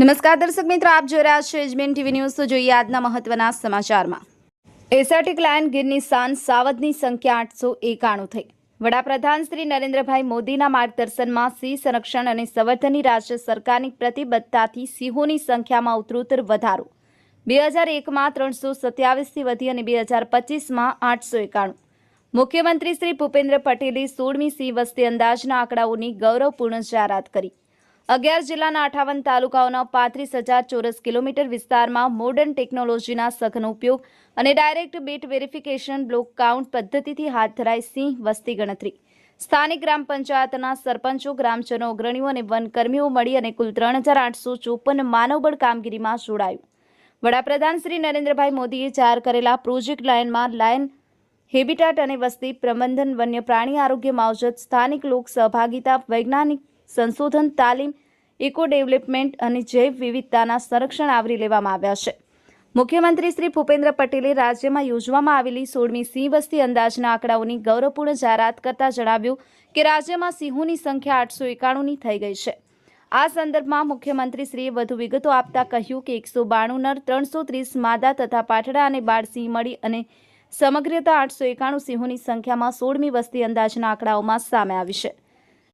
નમસ્કાર દર્શક મિત્રો, આપ જોઈ રહ્યા છો એજમેન ટીવી ન્યૂઝ. તો જોઈએ આજના મહત્વના સમાચારમાં. એસઆરટી ક્લાયન્ટ ગીરની સાન સાવદની સંખ્યા આઠસો એકાણું થઈ. વડાપ્રધાન શ્રી નરેન્દ્રભાઈ મોદીના માર્ગદર્શનમાં સિંહ સંરક્ષણ અને સંવર્ધનની રાજ્ય સરકારની પ્રતિબદ્ધતાથી સિંહોની સંખ્યામાં ઉત્તરોત્તર વધારો. બે હજાર એકમાં ત્રણસો સત્યાવીસથી વધી અને બે હજાર પચીસમાં આઠસો એકાણું. મુખ્યમંત્રી શ્રી ભૂપેન્દ્ર પટેલે સોળમી સિંહ વસ્તી અંદાજના આંકડાઓની ગૌરવપૂર્ણ જાહેરાત કરી. અગિયાર જિલ્લાના અઠાવન તાલુકાઓના પાંત્રીસ હજાર ચોરસ કિલોમીટર વિસ્તારમાં મોડર્ન ટેકનોલોજીના સઘન ઉપયોગ અને direct beat verification block count પદ્ધતિથી હાથ ધરાઈ સિંહ વસ્તી ગણતરી. સ્થાનિક ગ્રામ પંચાયતના સરપંચો, ગ્રામજનો, અગ્રણીઓ અને વનકર્મીઓ મળી અને કુલ ત્રણ હજાર આઠસો ચોપન માનવબળ કામગીરીમાં જોડાયું. વડાપ્રધાન શ્રી નરેન્દ્રભાઈ મોદીએ જાહેર કરેલા પ્રોજેક્ટ લાયનમાં લાયન હેબિટાટ અને વસ્તી પ્રબંધન વન્ય પ્રાણી આરોગ્ય માવજત, સ્થાનિક લોક સહભાગિતા, વૈજ્ઞાનિક સંશોધન, તાલીમ, ઇકો ડેવલપમેન્ટ અને જૈવ વિવિધતાના સંરક્ષણ આવરી લેવામાં આવ્યા છે. મુખ્યમંત્રી શ્રી ભૂપેન્દ્ર પટેલે રાજ્યમાં યોજવામાં આવેલી સોળમી સિંહ વસ્તી અંદાજના આંકડાઓની ગૌરવપૂર્ણ જાહેરાત કરતા જણાવ્યું કે રાજ્યમાં સિંહોની સંખ્યા આઠસો એકાણુંની થઈ ગઈ છે. આ સંદર્ભમાં મુખ્યમંત્રીશ્રીએ વધુ વિગતો આપતા કહ્યું કે એકસો બાણું નર, ત્રણસો ત્રીસ માદા તથા પાઠડા અને બાળસિંહ મળી અને સમગ્રતા આઠસો એકાણું સિંહોની સંખ્યામાં સોળમી વસ્તી અંદાજના આંકડાઓમાં સામે આવી છે.